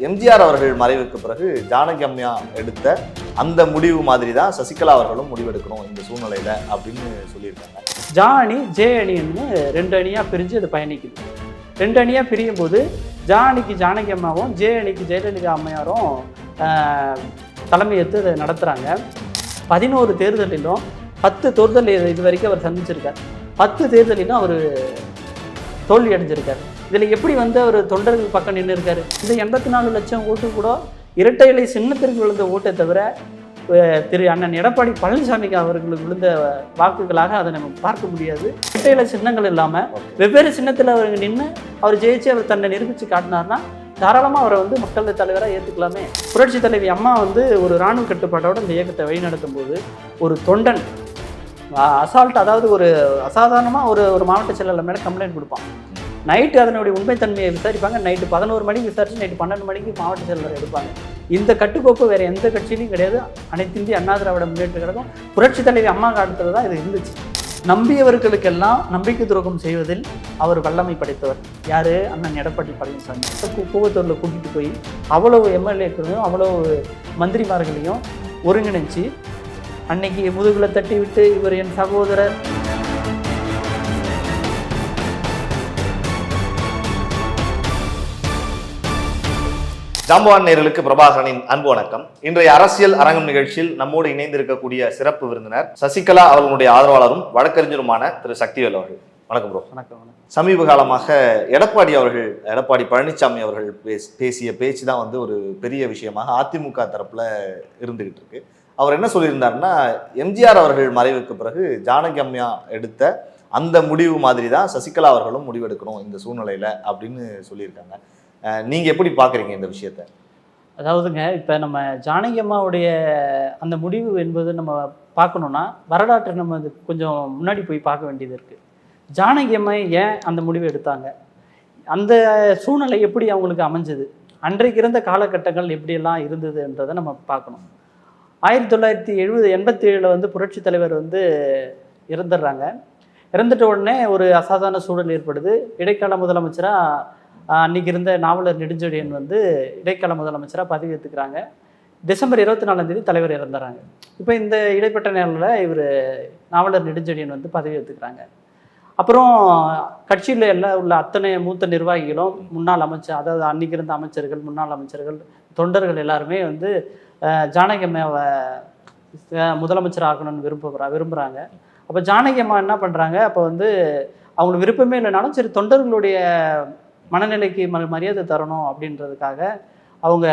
எம்ஜிஆர் அவர்கள் மறைவுக்கு பிறகு ஜானகி அம்மையா எடுத்த அந்த முடிவு மாதிரி தான் சசிகலா அவர்களும் முடிவெடுக்கணும் இந்த சூழ்நிலையில அப்படின்னு சொல்லியிருக்காங்க. ஜா அணி ஜே அணின்னு ரெண்டு அணியாக பிரிஞ்சு அது பயணிக்குது. ரெண்டு அணியாக பிரியும் போது ஜா அணிக்கு ஜானகி அம்மாவும் ஜே அணிக்கு ஜெயலலிதா அம்மையாரும் தலைமையேற்று அதை நடத்துகிறாங்க பதினோரு தேர்தலிலும் பத்து தேர்தல் இது இது வரைக்கும் அவர் சந்திச்சிருக்கார். பத்து தேர்தலிலும் அவர் தோல்வி அடைஞ்சிருக்கார். இதில் எப்படி வந்து அவர் தொண்டர்கள் பக்கம் நின்று இருக்காரு இந்த எண்பத்தி நாலு லட்சம் ஓட்டு கூட இரட்டை இலை சின்னத்திற்கு விழுந்த ஓட்டை தவிர திரு அண்ணன் எடப்பாடி பழனிசாமிக்கு அவர்களுக்கு விழுந்த வாக்குகளாக அதை நம்ம பார்க்க முடியாது. இரட்டை இலை சின்னங்கள் இல்லாமல் வெவ்வேறு சின்னத்தில் அவர் நின்று அவர் ஜெயிச்சு அவர் தன்னை நிரூபித்து காட்டினார்னா தாராளமாக அவரை வந்து மக்கள் தலைவராக ஏற்றுக்கலாமே புரட்சி தலைவி அம்மா வந்து ஒரு இராணுவ கட்டுப்பாட்டோட இந்த இயக்கத்தை வழிநடத்தும் போது ஒரு தொண்டன் அசால்ட் அதாவது ஒரு அசாதாரணமாக ஒரு ஒரு மாவட்ட செயலாளர் மேலே கம்ப்ளைண்ட் கொடுப்பான். நைட்டு அதனுடைய உண்மைத்தன்மையை விசாரிப்பாங்க. நைட்டு பதினோரு மணிக்கு விசாரிச்சு நைட்டு பன்னெண்டு மணிக்கு மாவட்ட செயலாளர் எடுப்பாங்க. இந்த கட்டுக்கோப்பு வேறு எந்த கட்சியிலையும் கிடையாது. அனைத்து இந்திய அண்ணா திராவிட முன்னேற்ற கழகம் புரட்சி தலைவி அம்மா காலத்தில் தான் இது இருந்துச்சு. நம்பியவர்களுக்கெல்லாம் நம்பிக்கை துரோகம் செய்வதில் அவர் வல்லமை படைத்தவர். யார்? அண்ணன் எடப்பாடி பழனிசாமி. கூவத்தூரில் கூட்டிகிட்டு போய் அவ்வளவு எம்எல்ஏக்களையும் அவ்வளவு மந்திரிமார்களையும் ஒருங்கிணைச்சு அன்னைக்கு முதுகுல தட்டி விட்டு இவர் என் சகோதரர். ஜாம்பவான் நேர்களுக்கு பிரபாகரனின் அன்பு வணக்கம். இன்றைய அரசியல் அரங்கம் நிகழ்ச்சியில் நம்மோடு இணைந்திருக்கக்கூடிய சிறப்பு விருந்தினர் சசிகலா அவர்களுடைய ஆதரவாளரும் வழக்கறிஞருமான திரு சக்திவேல் அவர்கள். வணக்கம் ப்ரோ வணக்கம் சமீப காலமாக எடப்பாடி அவர்கள் எடப்பாடி பழனிசாமி அவர்கள் பேசிய பேச்சு தான் வந்து ஒரு பெரிய விஷயமாக அதிமுக தரப்புல இருந்துகிட்டு இருக்கு. அவர் என்ன சொல்லியிருந்தாருன்னா எம்ஜிஆர் அவர்கள் மறைவுக்கு பிறகு ஜானகி அம்மையா எடுத்த அந்த முடிவு மாதிரி தான் சசிகலா அவர்களும் முடிவெடுக்கணும் இந்த சூழ்நிலையில அப்படின்னு சொல்லியிருக்காங்க. நீங்கள் எப்படி பார்க்குறீங்க இந்த விஷயத்த? அதாவதுங்க இப்போ நம்ம ஜானகி அம்மாவுடைய அந்த முடிவு என்பது நம்ம பார்க்கணுன்னா வரலாற்றை நம்ம அது கொஞ்சம் முன்னாடி போய் பார்க்க வேண்டியது இருக்குது ஜானகி அம்மா ஏன் அந்த முடிவு எடுத்தாங்க? அந்த சூழ்நிலை எப்படி அவங்களுக்கு அமைஞ்சது? அன்றைக்கு இருந்த காலகட்டங்கள் எப்படியெல்லாம் இருந்ததுன்றதை நம்ம பார்க்கணும். ஆயிரத்தி தொள்ளாயிரத்தி எழுபது எண்பத்தி ஏழில் வந்து புரட்சி தலைவர் வந்து இறந்துடுறாங்க. இறந்துட்ட உடனே ஒரு அசாதாரண சூழல் ஏற்படுது. இடைக்கால முதலமைச்சராக அன்னைக்கு இருந்த நாவலர் நெடுஞ்செழியன் வந்து இடைக்கால முதலமைச்சராக பதவி ஏற்றுக்கிறாங்க டிசம்பர் இருபத்தி நாலாம் தேதி தலைவர் இறந்துறாங்க. இப்போ இந்த இடைப்பட்ட நேரில் இவர் நாவலர் நெடுஞ்செழியன் வந்து பதவி ஏற்றுக்கிறாங்க அப்புறம் கட்சியில் எல்லாம் உள்ள அத்தனை மூத்த நிர்வாகிகளும் முன்னாள் அமைச்சர் அதாவது அன்னைக்கு இருந்த அமைச்சர்கள் முன்னாள் அமைச்சர்கள் தொண்டர்கள் எல்லாருமே வந்து அஹ், ஜானகி அம்மாவை முதலமைச்சர் ஆகணும்னு விரும்புகிறா விரும்புகிறாங்க அப்போ ஜானகி அம்மா என்ன பண்ணுறாங்க அப்போ வந்து அவங்களுக்கு விருப்பமே இல்லைனாலும் சரி தொண்டர்களுடைய மனநிலைக்கு ம மரியாதை தரணும் அப்படின்றதுக்காக அவங்க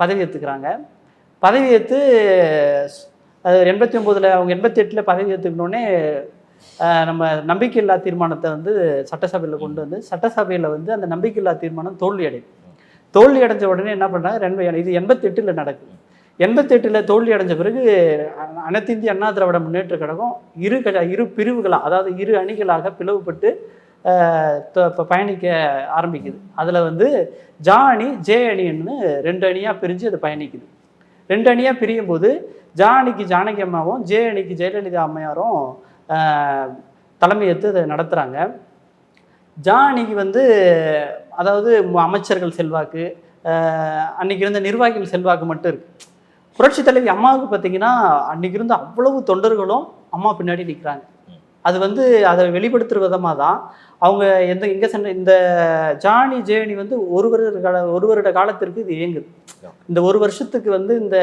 பதவி ஏற்றுக்கிறாங்க பதவி ஏற்று அது எண்பத்தி ஒம்போதில் அவங்க எண்பத்தி எட்டில் பதவி ஏற்றுக்கணுன்னே நம்ம நம்பிக்கையில்லா தீர்மானத்தை வந்து சட்டசபையில் கொண்டு வந்து சட்டசபையில் வந்து அந்த நம்பிக்கையில்லா தீர்மானம் தோல்வி அடையும் தோல்வி அடைஞ்ச உடனே என்ன பண்ணுறாங்க ரெண்டு இது எண்பத்தெட்டில் நடக்குது. எண்பத்தெட்டில் தோல்வி அடைஞ்ச பிறகு அனைத்திந்திய அனைத்து இந்திய அண்ணா திராவிட முன்னேற்ற கழகம் இரு க இரு பிரிவுகளாக அதாவது இரு அணிகளாக பிளவுபட்டு இப்போ பயணிக்க ஆரம்பிக்குது. அதில் வந்து ஜா அணி ஜே அணின்னு ரெண்டு அணியாக பிரிஞ்சு அது பயணிக்குது. ரெண்டு அணியாக பிரியும் போது ஜா அணிக்கு ஜானகி அம்மாவும் ஜே அணிக்கு ஜெயலலிதா அம்மையாரும் தலைமையேற்று அதை நடத்துகிறாங்க ஜா அணிக்கு வந்து அதாவது அமைச்சர்கள் செல்வாக்கு அன்னைக்கு இருந்த நிர்வாகிகள் செல்வாக்கு மட்டும் இருக்கு. புரட்சி தலைவி அம்மாவுக்கு பார்த்தீங்கன்னா அன்னைக்கு இருந்த அவ்வளவு தொண்டர்களும் அம்மா பின்னாடி நிற்கிறாங்க அது வந்து அதை வெளிப்படுத்துகிற விதமாக தான் அவங்க எந்த எங்கே சென்ற இந்த ஜானி ஜேனி வந்து ஒரு வருட கால ஒரு வருட காலத்திற்கு இது இயங்குது. இந்த ஒரு வருஷத்துக்கு வந்து இந்த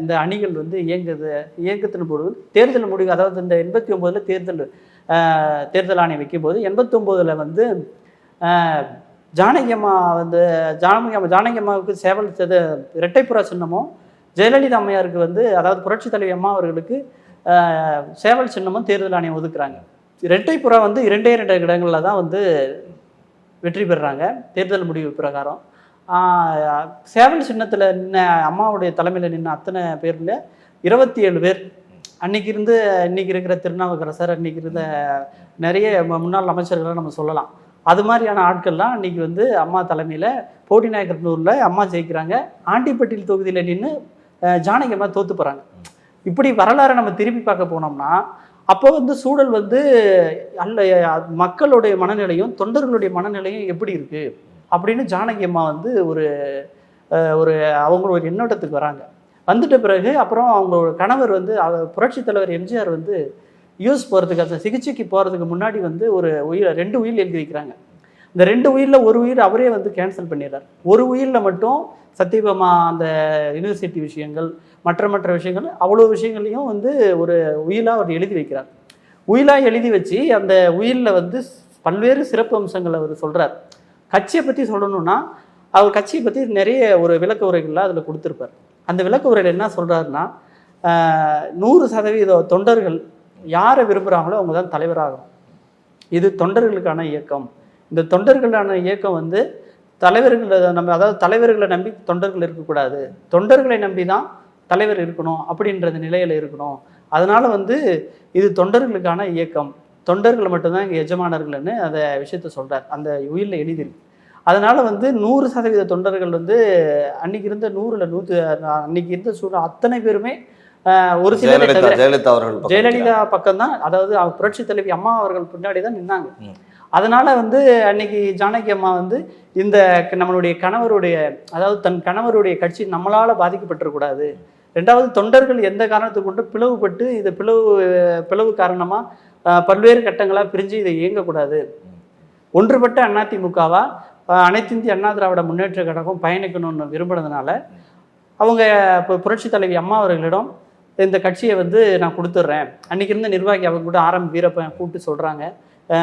இந்த அணிகள் வந்து இயங்குது இயக்கத்தின் போது தேர்தல் முடிவு அதாவது இந்த எண்பத்தி ஒம்போதில் தேர்தல் தேர்தல் ஆணையம் வைக்கும்போது எண்பத்தொம்போதில் வந்து ஜானகியம்மா ஜானகி அம்மா வந்து ஜானகி அம்மா ஜானகி அம்மாவுக்கு சேவல் செது இரட்டைப்புறா சின்னமும் ஜெயலலிதா அம்மையாருக்கு வந்து அதாவது புரட்சி தலைவி அம்மா அவர்களுக்கு சேவல் சின்னமும் தேர்தல் ஆணையம் ஒதுக்குறாங்க. இரட்டைப்புறா வந்து இரண்டே இரண்டு இடங்களில் தான் வந்து வெற்றி பெறுறாங்க. தேர்தல் முடிவு பிரகாரம். சேவல் சின்னத்தில் நின்ன அம்மாவுடைய தலைமையில் நின்ன அத்தனை பேரில் இருபத்தி ஏழு பேர். அன்னைக்கு இருந்து இன்னைக்கு இருக்கிற திருநாவுக்கரசர் அன்னைக்கு இருந்த நிறைய முன்னாள் அமைச்சர்களை நம்ம சொல்லலாம். அது மாதிரியான ஆட்கள்லாம் அன்னைக்கு வந்து அம்மா தலைமையில் போடிநாயக்கர்னூரில் அம்மா ஜெயிக்கிறாங்க. ஆண்டிப்பட்டியில் தொகுதியில் நின்று ஜானகி அம்மா தோத்து போகிறாங்க இப்படி வரலாறை நம்ம திரும்பி பார்க்க போனோம்னா அப்போ வந்து சூழல் வந்து அல்ல மக்களுடைய மனநிலையும் தொண்டர்களுடைய மனநிலையும் எப்படி இருக்கு? அப்படின்னு ஜானகி அம்மா வந்து ஒரு ஒரு அவங்க ஒரு எண்ணோட்டத்துக்கு வராங்க. வந்துட்ட பிறகு அப்புறம் அவங்களோட கணவர் வந்து புரட்சி தலைவர் எம்ஜிஆர் வந்து யூஸ் போகிறதுக்கு அந்த சிகிச்சைக்கு போகிறதுக்கு முன்னாடி வந்து ஒரு உயிர் ரெண்டு உயிர் எழுதி வைக்கிறாங்க. இந்த ரெண்டு உயிரில் ஒரு உயிர் அவரே வந்து கேன்சல் பண்ணிடுறார். ஒரு உயிரில் மட்டும் சத்தியபாமா அந்த யூனிவர்சிட்டி விஷயங்கள் மற்ற மற்ற விஷயங்கள் அவ்வளோ விஷயங்களையும் வந்து ஒரு உயிலாக அவர் எழுதி வைக்கிறார். உயிலாக எழுதி வச்சு அந்த உயிலில் வந்து பல்வேறு சிறப்பு அம்சங்களை அவர் சொல்கிறார் கட்சியை பற்றி சொல்லணும்னா அவர் கட்சியை பற்றி நிறைய ஒரு விளக்க உரைகள்லாம் அதில் கொடுத்துருப்பார். அந்த விளக்க உரையில் என்ன சொல்கிறாருன்னா நூறு சதவீத தொண்டர்கள் யாரை விரும்புகிறாங்களோ அவங்க தான் தலைவராகும் இது தொண்டர்களுக்கான இயக்கம். இந்த தொண்டர்களுக்கான இயக்கம் வந்து தலைவர்களை நம்ம அதாவது தலைவர்களை நம்பி தொண்டர்கள் இருக்கக்கூடாது. தொண்டர்களை நம்பி தான் தலைவர் இருக்கணும் அப்படின்றது நிலையில் இருக்கணும். அதனால வந்து இது தொண்டர்களுக்கான இயக்கம். தொண்டர்கள் மட்டும்தான் இங்கே எஜமானர்கள்னு அந்த விஷயத்த சொல்றார். அந்த உயிரில் எழுதியிருக்கு அதனால வந்து நூறு சதவீத தொண்டர்கள் வந்து அன்னைக்கு இருந்த நூறுல நூற்று அன்னைக்கு இருந்த சூழல் அத்தனை பேருமே ஒரு சிலரை ஜெயலலிதா தவிர ஜெயலலிதா அவர்கள் பக்கம் பக்கம்தான். அதாவது அவர் புரட்சி தலைவி அம்மா அவர்கள் பின்னாடி தான் நின்னாங்க. அதனால வந்து அன்னைக்கு ஜானகி அம்மா வந்து இந்த நம்மளுடைய கணவருடைய அதாவது தன் கணவருடைய கட்சி நம்மளால பாதிக்கப்பட்டிருக்கூடாது ரெண்டாவது தொண்டர்கள் எந்த காரணத்துக்கு கொண்டு பிளவுபட்டு இது பிளவு பிளவு காரணமாக பல்வேறு கட்டங்களாக பிரிஞ்சு இதை இயங்கக்கூடாது? ஒன்றுபட்ட அதிமுகவா அனைத்து இந்திய அண்ணா திராவிட முன்னேற்ற கழகம் பயணிக்கணும்னு விரும்புனதுனால அவங்க இப்போ புரட்சி தலைவி அம்மா அவர்களிடம் இந்த கட்சியை வந்து நான் கொடுத்துட்றேன். அன்றைக்கி இருந்த நிர்வாகி அவங்க கூட ஆரம் வீரப்பன் கூப்பிட்டு சொல்கிறாங்க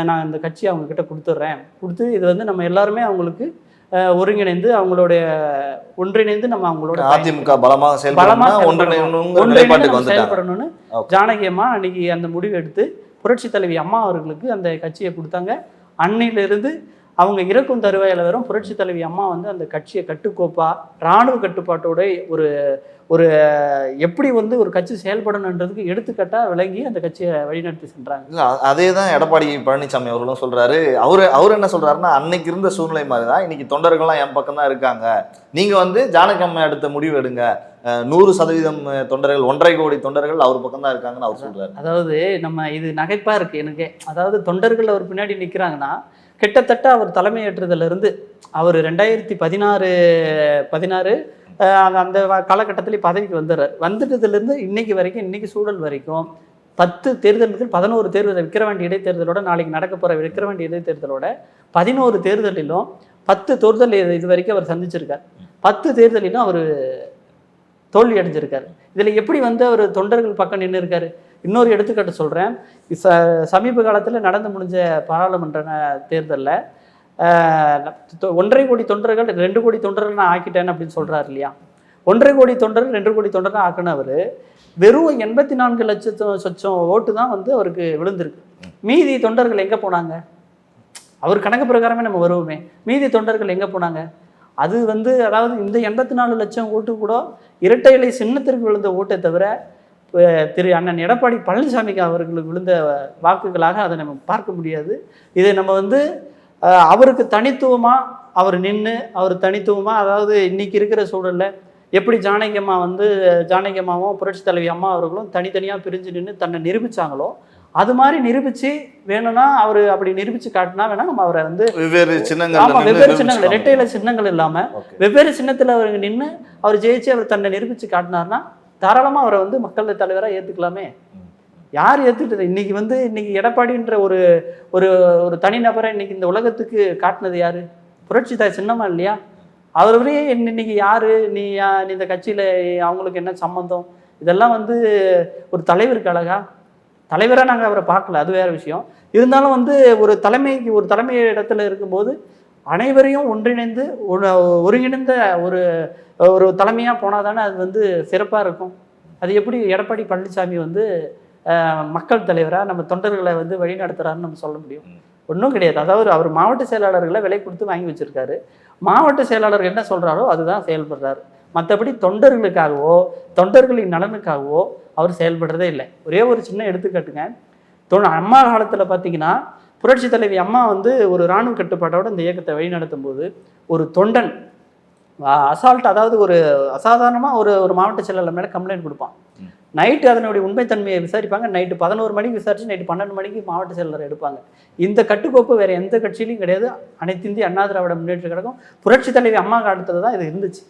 நான் இந்த கட்சியை அவங்கக்கிட்ட கொடுத்துட்றேன். கொடுத்து இது வந்து நம்ம எல்லாருமே அவங்களுக்கு ஒருங்கிணைந்து அவங்களுடைய ஒன்றிணைந்து நம்ம அவங்களோட அதிமுக பலமாக பலமா செயல்படணும். செயல்படணும்னு. ஜானகி அம்மா அன்னைக்கு அந்த முடிவு எடுத்து புரட்சி தலைவி அம்மா அவர்களுக்கு அந்த கட்சியை கொடுத்தாங்க. அன்னையிலிருந்து அவங்க இறக்கும் தருவாயில வரும் புரட்சி தலைவி அம்மா வந்து அந்த கட்சியை கட்டுக்கோப்பா இராணுவ கட்டுப்பாட்டோட ஒரு ஒரு எப்படி வந்து ஒரு கட்சி செயல்படணுன்றதுக்கு எடுத்துக்கட்டா விளங்கி அந்த கட்சியை வழிநடத்தி சென்றாங்க. இல்ல அதே தான் எடப்பாடி பழனிசாமி அவர்களும் சொல்றாரு. அவரு அவர் என்ன சொல்றாருன்னா அன்னைக்கு இருந்த சூழ்நிலை மாதிரி தான் இன்னைக்கு தொண்டர்கள்லாம் என் பக்கம் தான் இருக்காங்க. நீங்க வந்து ஜானகி அம்மா எடுத்த முடிவு எடுங்க. நூறு சதவீதம் தொண்டர்கள் ஒன்றரை கோடி தொண்டர்கள் அவர் பக்கம் தான் இருக்காங்கன்னு அவர் சொல்றாரு. அதாவது நம்ம இது நகைப்பா இருக்கு எனக்கு. அதாவது தொண்டர்கள் அவர் பின்னாடி நிற்கிறாங்கன்னா கிட்டத்தட்ட அவர் தலைமையேற்றதுல இருந்து அவர் ரெண்டாயிரத்தி பதினாறு பதினாறு அந்த காலகட்டத்திலே பதவிக்கு வந்துடுறார். வந்துட்டதுலேருந்து இன்னைக்கு வரைக்கும் இன்னைக்கு சூழல் வரைக்கும் பத்து தேர்தல்கள் பதினோரு தேர்தல் விக்கிரவாண்டி இடைத்தேர்தலோட நாளைக்கு நடக்க போகிற விக்கிரவாண்டி இடைத்தேர்தலோட பதினோரு தேர்தலிலும் பத்து தேர்தல் இது இது வரைக்கும் அவர் சந்திச்சிருக்கார். பத்து தேர்தலிலும் அவர் தோல்வி அடைஞ்சிருக்காரு. இதில் எப்படி வந்து அவர் தொண்டர்கள் பக்கம் நின்று இருக்காரு? இன்னொரு எடுத்துக்காட்டு சொல்கிறேன் ச சமீப காலத்தில் நடந்து முடிஞ்ச பாராளுமன்ற தேர்தலில் ஒன்றரை கோடி தொண்டர்கள் ரெண்டு கோடி தொண்டர்கள் நான் ஆக்கிட்டேன் அப்படின்னு சொல்கிறார் இல்லையா? ஒன்றரை கோடி தொண்டர்கள் ரெண்டு கோடி தொண்டர்கள் ஆக்கினவர் வெறும் எண்பத்தி நான்கு லட்சம் சொச்சம் ஓட்டு தான் வந்து அவருக்கு விழுந்திருக்கு. மீதி தொண்டர்கள் எங்கே போனாங்க? அவர் கணக்கு பிரகாரமே நம்ம வருவோமே. மீதி தொண்டர்கள் எங்கே போனாங்க? அது வந்து அதாவது இந்த எண்பத்தி நாலு லட்சம் ஓட்டு கூட இரட்டை இலை சின்னத்திற்கு விழுந்த ஓட்டை தவிர திரு அண்ணன் எடப்பாடி பழனிசாமிக்கு அவர்களுக்கு விழுந்த வாக்குகளாக அதை நம்ம பார்க்க முடியாது. இதை நம்ம வந்து அவருக்கு தனித்துவமாக அவர் நின்று அவர் தனித்துவமாக அதாவது இன்னைக்கு இருக்கிற சூழல்ல எப்படி ஜானகி அம்மா வந்து ஜானகி அம்மாவும் புரட்சி தலைவி அம்மா அவர்களும் தனித்தனியாக பிரிஞ்சு நின்று தன்னை நிரூபிச்சாங்களோ அது மாதிரி நிரூபிச்சு வேணும்னா அவர் அப்படி நிரூபிச்சு காட்டினா வேணா நம்ம அவரை வந்து வெவ்வேறு சின்னங்கள் ஆமா வெவ்வேறு சின்னங்கள் ரெட்டையில சின்னங்கள் இல்லாம வெவ்வேறு சின்னத்துல அவர் நின்று அவர் ஜெயிச்சு அவர் தன்னை நிரூபிச்சு காட்டினார்னா தாராளமா அவரை வந்து மக்கள் தலைவரா ஏத்துக்கலாமே. யார் ஏத்துக்கிட்டது? இன்னைக்கு வந்து இன்னைக்கு எடப்பாடின்ற ஒரு ஒரு ஒரு தனிநபரை இன்னைக்கு இந்த உலகத்துக்கு காட்டினது யார்? புரட்சி தாய் சின்னமா இல்லையா? அவரே இன்னைக்கு யார்? நீ நீ இந்த கட்சியில் அவங்களுக்கு என்ன சம்மந்தம் இதெல்லாம் வந்து ஒரு தலைவருக்கு அழகா? தலைவராக நாங்கள் அவரை பார்க்கல அது வேறு விஷயம். இருந்தாலும் வந்து ஒரு தலைமைக்கு ஒரு தலைமை இடத்துல இருக்கும்போது அனைவரையும் ஒன்றிணைந்து ஒருங்கிணைந்த ஒரு ஒரு தலைமையாக போனால் தானே அது வந்து சிறப்பாக இருக்கும். அது எப்படி எடப்பாடி பழனிசாமி வந்து மக்கள் தலைவரா நம்ம தொண்டர்களை வந்து வழி நடத்துறாருன்னு நம்ம சொல்ல முடியும். ஒன்றும் கிடையாது. அதாவது அவர் மாவட்ட செயலாளர்களை விலை கொடுத்து வாங்கி வச்சிருக்காரு. மாவட்ட செயலாளர் என்ன சொல்றாரோ அதுதான் செயல்படுறாரு. மற்றபடி தொண்டர்களுக்காகவோ தொண்டர்களின் நலனுக்காகவோ அவர் செயல்படுறதே இல்லை. ஒரே ஒரு சின்ன எடுத்துக்காட்டுங்க. தொ அம்மா காலத்தில் பார்த்தீங்கன்னா புரட்சி தலைவி அம்மா வந்து ஒரு இராணுவ கட்டுப்பாட்டோட இந்த இயக்கத்தை வழிநடத்தும் போது ஒரு தொண்டன் அசால்ட் அதாவது ஒரு அசாதாரணமாக ஒரு ஒரு மாவட்ட செயலாளர் மேலே கம்ப்ளைண்ட் கொடுப்பான். நைட்டு அதனுடைய உண்மைத்தன்மையை விசாரிப்பாங்க. நைட்டு பதினோரு மணிக்கு விசாரிச்சு நைட்டு பன்னெண்டு மணிக்கு மாவட்ட செயலர் எடுப்பாங்க. இந்த கட்டுக்கோப்பு வேற எந்த கட்சியிலையும் கிடையாது. அனைத்து இந்திய அண்ணா திராவிட முன்னேற்ற கழகம் புரட்சி தலைவி அம்மா காலத்துல தான் இது இருந்துச்சு.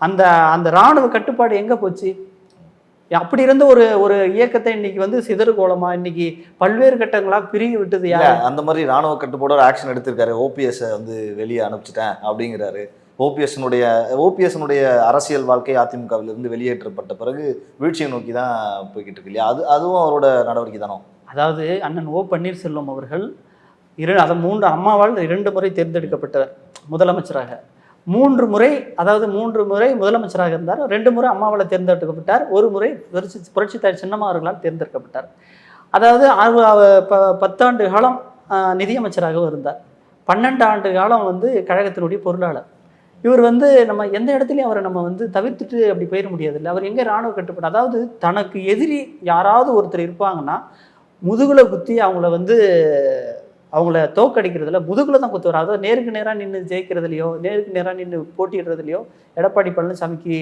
அந்த அந்த ராணுவ கட்டுப்பாடு எங்க போச்சு? அப்படி இருந்த ஒரு ஒரு இயக்கத்தை இன்னைக்கு வந்து சிதறுகோலமா? இன்னைக்கு பல்வேறு கட்டங்களா பிரிவு விட்டது அந்த மாதிரி ராணுவ கட்டுப்பாடு ஒரு ஆக்ஷன் எடுத்திருக்காரு ஓபிஎஸ் வந்து வெளியே அனுப்பிச்சிட்டேன் அப்படிங்கிறாரு. ஓபிஎஸ்னுடைய ஓபிஎஸ்னுடைய அரசியல் வாழ்க்கை அதிமுகவிலிருந்து வெளியேற்றப்பட்ட பிறகு வீழ்ச்சியை நோக்கி தான் போய்கிட்டு இருக்கு இல்லையா? அது அதுவும் அவரோட நடவடிக்கை தானோ? அதாவது அண்ணன் ஓ பன்னீர்செல்வம் அவர்கள் இரு அதை மூன்று அம்மாவால் இரண்டு முறை தேர்ந்தெடுக்கப்பட்டவர் முதலமைச்சராக. மூன்று முறை அதாவது மூன்று முறை முதலமைச்சராக இருந்தார். ரெண்டு முறை அம்மாவால் தேர்ந்தெடுக்கப்பட்டார். ஒரு முறை புரட்சி புரட்சித்தாய் சின்னம்மா அவர்களால் தேர்ந்தெடுக்கப்பட்டார். அதாவது அவர் பத்தாண்டு காலம் நிதியமைச்சராகவும் இருந்தார். பன்னெண்டு ஆண்டு காலம் வந்து கழகத்தினுடைய பொருளாளர். இவர் வந்து நம்ம எந்த இடத்துலையும் அவரை நம்ம வந்து தவிர்த்துட்டு அப்படி போயிட முடியாதுல்ல. அவர் எங்கே இராணுவ கட்டுப்பாடு அதாவது தனக்கு எதிரி யாராவது ஒருத்தர் இருப்பாங்கன்னா முதுகில் குத்தி அவங்கள வந்து அவங்கள தோக்கடிக்கிறதுல முதுகில் தான் குத்துவார். அதாவது நேருக்கு நேராக நின்று ஜெயிக்கிறதுலையோ நேருக்கு நேராக நின்று போட்டிடுறதுலையோ எடப்பாடி பழனிசாமிக்கு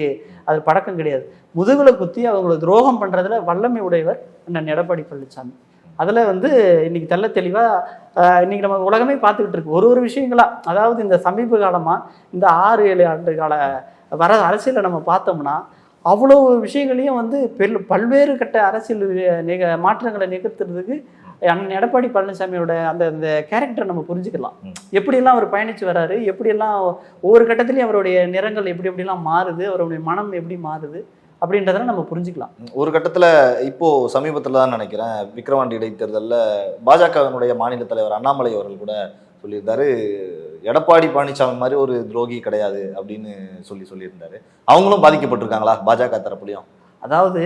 அது பழக்கம் கிடையாது. முதுகில் குத்தி அவங்கள துரோகம் பண்ணுறதுல வல்லமை உடையவர் அண்ணன் எடப்பாடி பழனிசாமி. அதில் வந்து இன்னைக்கு தெள்ள தெளிவாக இன்னைக்கு நம்ம உலகமே பார்த்துக்கிட்டு இருக்கு ஒரு ஒரு விஷயங்களா அதாவது இந்த சமீப காலமாக இந்த ஆறு ஏழு ஆண்டு கால வர அரசியலை நம்ம பார்த்தோம்னா அவ்வளோ விஷயங்களையும் வந்து பெல் பல்வேறு கட்ட அரசியல் நிக மாற்றங்களை நிகழ்த்துறதுக்கு அண்ணன் எடப்பாடி பழனிசாமியோட அந்த அந்த கேரக்டர் நம்ம புரிஞ்சுக்கலாம். எப்படியெல்லாம் அவர் பயணிச்சு வராரு எப்படியெல்லாம் ஒவ்வொரு கட்டத்துலையும் அவருடைய நிறங்கள் எப்படி எப்படிலாம் மாறுது அவருடைய மனம் எப்படி மாறுது அப்படின்றதெல்லாம் நம்ம புரிஞ்சுக்கலாம். ஒரு கட்டத்துல இப்போ சமீபத்துல தான் நினைக்கிறேன் விக்கிரவாண்டி இடைத்தேர்தலில் பாஜகவினுடைய மாநில தலைவர் அண்ணாமலை அவர்கள் கூட சொல்லியிருந்தாரு எடப்பாடி பழனிசாமி மாதிரி ஒரு துரோகி கிடையாது அப்படின்னு சொல்லி சொல்லியிருந்தாரு. அவங்களும் பாதிக்கப்பட்டிருக்காங்களா பாஜக தரப்புலையும்? அதாவது